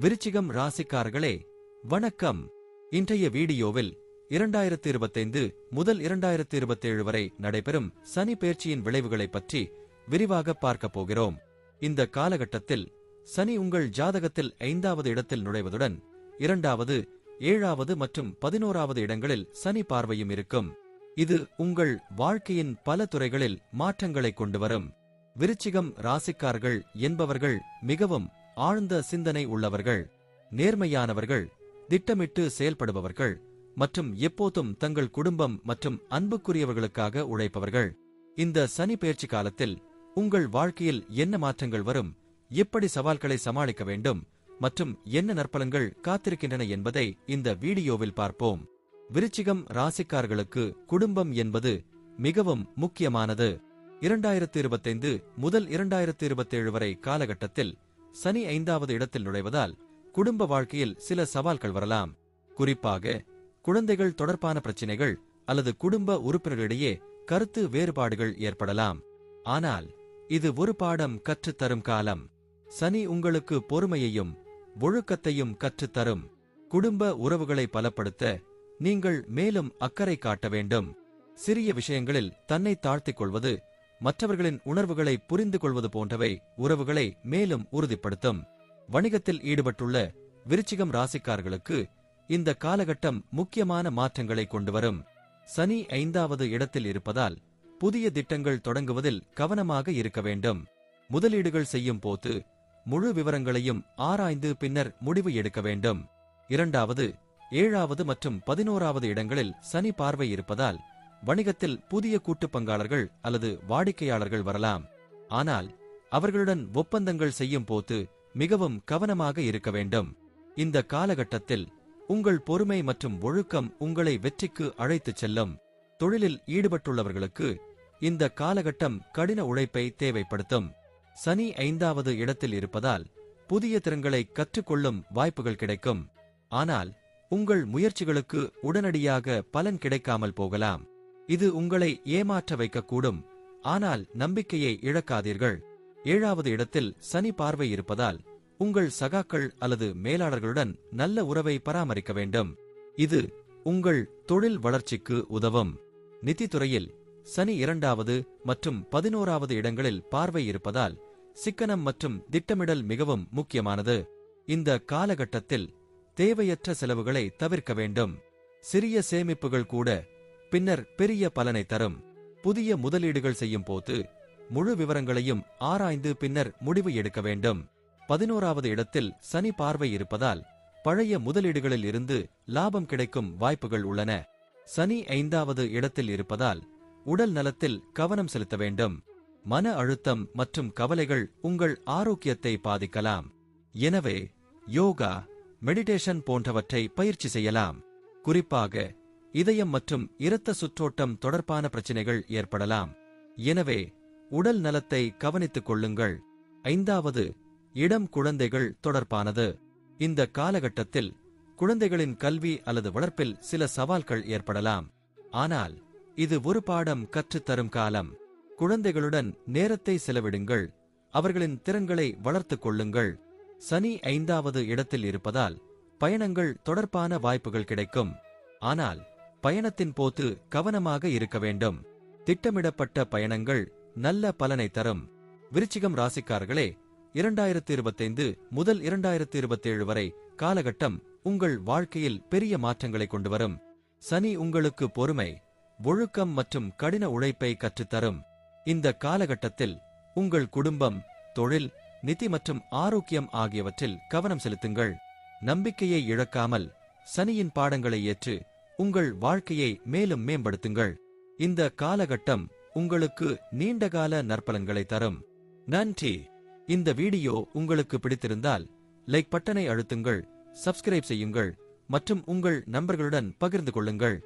விருச்சிகம் ராசிக்காரர்களே வணக்கம். இன்றைய வீடியோவில் இரண்டாயிரத்து இருபத்தைந்து முதல் இரண்டாயிரத்து இருபத்தேழு வரை நடைபெறும் சனி பெயர்ச்சியின் விளைவுகளைப் பற்றி விரிவாக பார்க்கப் போகிறோம். இந்த காலகட்டத்தில் சனி உங்கள் ஜாதகத்தில் ஐந்தாவது இடத்தில் நுழைவதுடன் இரண்டாவது ஏழாவது மற்றும் பதினோராவது இடங்களில் சனி பார்வையும் இருக்கும். இது உங்கள் வாழ்க்கையின் பல துறைகளில் மாற்றங்களை கொண்டு வரும். விருச்சிகம் ராசிக்கார்கள் என்பவர்கள் மிகவும் ஆழ்ந்த சிந்தனை உள்ளவர்கள் நேர்மையானவர்கள் திட்டமிட்டு செயல்படுபவர்கள் மற்றும் எப்போதும் தங்கள் குடும்பம் மற்றும் அன்புக்குரியவர்களுக்காக உழைப்பவர்கள். இந்த சனி பெயர்ச்சி காலத்தில் உங்கள் வாழ்க்கையில் என்ன மாற்றங்கள் வரும் எப்படி சவால்களை சமாளிக்க வேண்டும் மற்றும் என்ன நற்பலன்கள் காத்திருக்கின்றன என்பதை இந்த வீடியோவில் பார்ப்போம். விருச்சிகம் ராசிக்காரர்களுக்கு குடும்பம் என்பது மிகவும் முக்கியமானது. இரண்டாயிரத்து இருபத்தைந்து முதல் இரண்டாயிரத்து இருபத்தேழு வரை காலகட்டத்தில் சனி ஐந்தாவது இடத்தில் நுழைவதால் குடும்ப வாழ்க்கையில் சில சவால்கள் வரலாம். குறிப்பாக குழந்தைகள் தொடர்பான பிரச்சினைகள் அல்லது குடும்ப உறுப்பினர்களிடையே கருத்து வேறுபாடுகள் ஏற்படலாம். ஆனால் இது ஒரு பாடம் கற்றுத்தரும் காலம். சனி உங்களுக்கு பொறுமையையும் ஒழுக்கத்தையும் கற்றுத்தரும். குடும்ப உறவுகளை பலப்படுத்த நீங்கள் மேலும் அக்கறை காட்ட வேண்டும். சிறிய விஷயங்களில் தன்னை தாழ்த்திக் கொள்வது மற்றவர்களின் உணர்வுகளை புரிந்து கொள்வது போன்றவை உறவுகளை மேலும் உறுதிப்படுத்தும். வணிகத்தில் ஈடுபட்டுள்ள விருச்சிகம் ராசிக்காரர்களுக்கு இந்த காலகட்டம் முக்கியமான மாற்றங்களை கொண்டுவரும். சனி ஐந்தாவது இடத்தில் இருப்பதால் புதிய திட்டங்கள் தொடங்குவதில் கவனமாக இருக்க வேண்டும். முதலீடுகள் செய்யும் போது முழு விவரங்களையும் ஆராய்ந்து பின்னர் முடிவு எடுக்க வேண்டும். இரண்டாவது ஏழாவது மற்றும் பதினோராவது இடங்களில் சனி பார்வை இருப்பதால் வணிகத்தில் புதிய கூட்டு பங்காளர்கள் அல்லது வாடிக்கையாளர்கள் வரலாம். ஆனால் அவர்களுடன் ஒப்பந்தங்கள் செய்யும் போது மிகவும் கவனமாக இருக்க வேண்டும். இந்த காலகட்டத்தில் உங்கள் பொறுமை மற்றும் ஒழுக்கம் உங்களை வெற்றிக்கு அழைத்துச் செல்லும். தொழிலில் ஈடுபட்டுள்ளவர்களுக்கு இந்த காலகட்டம் கடின உழைப்பை தேவைப்படுத்தும். சனி ஐந்தாவது இடத்தில் இருப்பதால் புதிய திறன்களை கற்றுக்கொள்ளும் வாய்ப்புகள் கிடைக்கும். ஆனால் உங்கள் முயற்சிகளுக்கு உடனடியாக பலன் கிடைக்காமல் போகலாம். இது உங்களை ஏமாற்ற வைக்கக்கூடும். ஆனால் நம்பிக்கையை இழக்காதீர்கள். ஏழாவது இடத்தில் சனி பார்வை இருப்பதால் உங்கள் சகாக்கள் அல்லது மேலாளர்களுடன் நல்ல உறவை பராமரிக்க வேண்டும். இது உங்கள் தொழில் வளர்ச்சிக்கு உதவும். நிதித்துறையில் சனி இரண்டாவது மற்றும் பதினோராவது இடங்களில் பார்வை இருப்பதால் சிக்கனம் மற்றும் திட்டமிடல் மிகவும் முக்கியமானது. இந்த காலகட்டத்தில் தேவையற்ற செலவுகளை தவிர்க்க வேண்டும். சிறிய சேமிப்புகள் கூட பின்னர் பெரிய பலனை தரும். புதிய முதலீடுகள் செய்யும் போது முழு விவரங்களையும் ஆராய்ந்து பின்னர் முடிவு எடுக்க வேண்டும். பதினோராவது இடத்தில் சனி பார்வை இருப்பதால் பழைய முதலீடுகளில் இருந்து லாபம் கிடைக்கும் வாய்ப்புகள் உள்ளன. சனி ஐந்தாவது இடத்தில் இருப்பதால் உடல் நலத்தில் கவனம் செலுத்த வேண்டும். மன அழுத்தம் மற்றும் கவலைகள் உங்கள் ஆரோக்கியத்தை பாதிக்கலாம். எனவே யோகா மெடிடேஷன் போன்றவற்றை பயிற்சி செய்யலாம். குறிப்பாக இதயம் மற்றும் இரத்த சுற்றோட்டம் தொடர்பான பிரச்சினைகள் ஏற்படலாம். எனவே உடல் நலத்தை கவனித்துக் கொள்ளுங்கள். ஐந்தாவது இடம் குழந்தைகள் தொடர்பானது. இந்த காலகட்டத்தில் குழந்தைகளின் கல்வி அல்லது வளர்ப்பில் சில சவால்கள் ஏற்படலாம். ஆனால் இது ஒரு பாடம் கற்றுத்தரும் காலம். குழந்தைகளுடன் நேரத்தை செலவிடுங்கள். அவர்களின் திறன்களை வளர்த்துக் கொள்ளுங்கள். சனி ஐந்தாவது இடத்தில் இருப்பதால் பயணங்கள் தொடர்பான வாய்ப்புகள் கிடைக்கும். ஆனால் பயணத்தின் போது கவனமாக இருக்க வேண்டும். திட்டமிடப்பட்ட பயணங்கள் நல்ல பலனை தரும். விருச்சிகம் ராசிக்காரர்களே இரண்டாயிரத்து இருபத்தைந்து முதல் இரண்டாயிரத்து இருபத்தேழு வரை காலகட்டம் உங்கள் வாழ்க்கையில் பெரிய மாற்றங்களை கொண்டு வரும். சனி உங்களுக்கு பொறுமை ஒழுக்கம் மற்றும் கடின உழைப்பை கற்றுத்தரும். இந்த காலகட்டத்தில் உங்கள் குடும்பம் தொழில் நிதி மற்றும் ஆரோக்கியம் ஆகியவற்றில் கவனம் செலுத்துங்கள். நம்பிக்கையை இழக்காமல் சனியின் பாடங்களை ஏற்று உங்கள் வாழ்க்கையை மேலும் மேம்படுத்துங்கள். இந்த காலகட்டம் உங்களுக்கு நீண்டகால நற்பலன்களை தரும். நன்றி. இந்த வீடியோ உங்களுக்கு பிடித்திருந்தால் லைக் பட்டனை அழுத்துங்கள் சப்ஸ்கிரைப் செய்யுங்கள் மற்றும் உங்கள் நண்பர்களுடன் பகிர்ந்து கொள்ளுங்கள்.